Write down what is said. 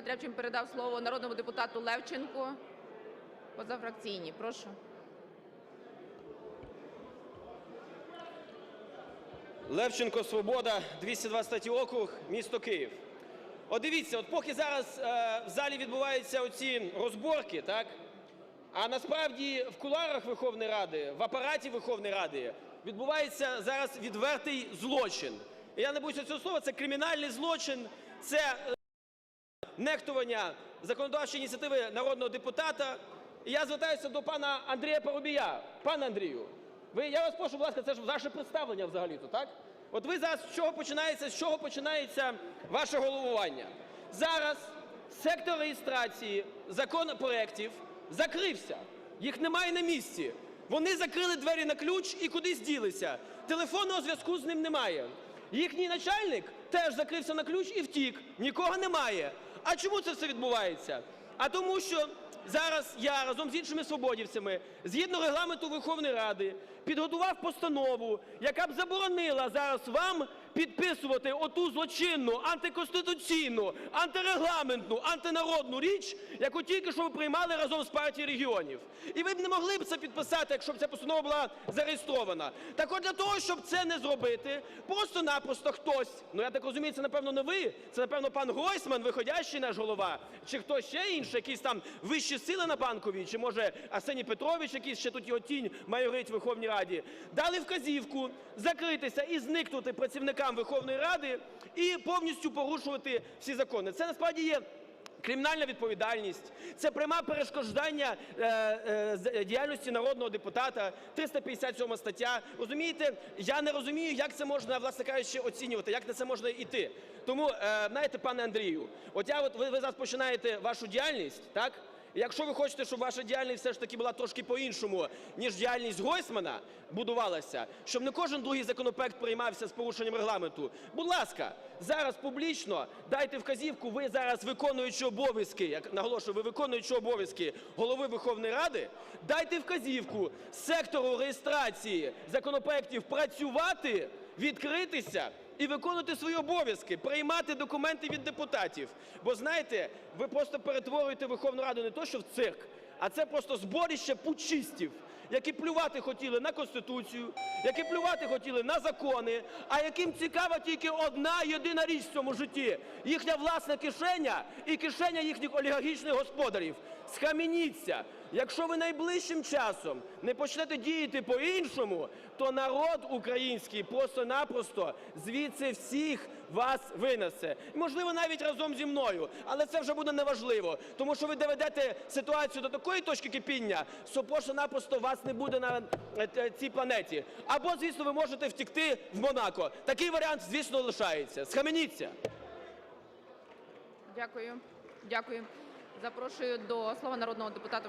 депутат Рябчин передав слово народному депутату Левченку. Позафракційні, прошу. Левченко, "Свобода", 223 округ, місто Київ. От дивіться, от поки зараз е, в залі відбуваються оці розборки, так, а насправді в кулуарах Верховної Ради, в апараті Верховної Ради відбувається зараз відвертий злочин. І я не боюся цього слова, це кримінальний злочин, це е, нехтування законодавчої ініціативи народного депутата. І я звертаюся до пана Андрія Парубія. Пане Андрію, ви, я вас прошу, будь ласка, це ж ваше представлення взагалі-то, так? От ви зараз з чого починається, з чого починається ваше головування? Зараз сектор реєстрації законопроєктів закрився. Їх немає на місці. Вони закрили двері на ключ і кудись ділися. Телефонного зв'язку з ним немає. Їхній начальник теж закрився на ключ і втік. Нікого немає. А чому це все відбувається? А тому, що зараз я разом з іншими свободівцями, згідно регламенту Верховної Ради, підготував постанову, яка б заборонила зараз вам підписувати оту злочинну, антиконституційну, антирегламентну, антинародну річ, яку тільки що ви приймали разом з партією регіонів. І ви б не могли б це підписати, якщо б ця постанова була зареєстрована. Так от для того, щоб це не зробити, просто-напросто хтось, ну я так розумію, це напевно не ви, це напевно пан Гройсман, виходящий наш голова, чи хтось ще інший, якісь там вищі сили на Банковій, чи може Арсеній Петрович, якийсь ще тут його тінь майорить в Верховній Раді, дали вказівку закритися і зникнути працівникам Верховної Ради і повністю порушувати всі закони. Це насправді є Кримінальна відповідальність, це пряме перешкоджання е, е, діяльності народного депутата, 357 стаття. Розумієте, я не розумію, як це можна, власне кажучи, оцінювати, як на це можна йти. Тому, е, знаєте, пане Андрію, от я от ви, ви зараз починаєте вашу діяльність, так? Якщо ви хочете, щоб ваша діяльність все ж таки була трошки по-іншому, ніж діяльність Гройсмана будувалася, щоб не кожен другий законопроект приймався з порушенням регламенту, будь ласка, зараз публічно дайте вказівку, ви зараз виконуючи обов'язки, як наголошую, ви виконуючи обов'язки голови Верховної Ради, дайте вказівку сектору реєстрації законопроектів працювати, відкритися і виконувати свої обов'язки, приймати документи від депутатів. Бо знаєте, ви просто перетворюєте Верховну Раду не то, що в цирк, а це просто зборище путчистів, які плювати хотіли на Конституцію, які плювати хотіли на закони, а яким цікава тільки одна єдина річ в цьому житті їхня власна кишеня і кишеня їхніх олігархічних господарів. Схаменіться! Якщо ви найближчим часом не почнете діяти по-іншому, то народ український просто-напросто звідси всіх вас винесе. Можливо, навіть разом зі мною, але це вже буде неважливо, тому що ви доведете ситуацію до такої точки кипіння, що просто-напросто вас не буде на е, е, цій планеті. Або, звісно, ви можете втекти в Монако. Такий варіант, звісно, лишається. Схаменіться! Дякую. Дякую. Запрошую до слова народного депутата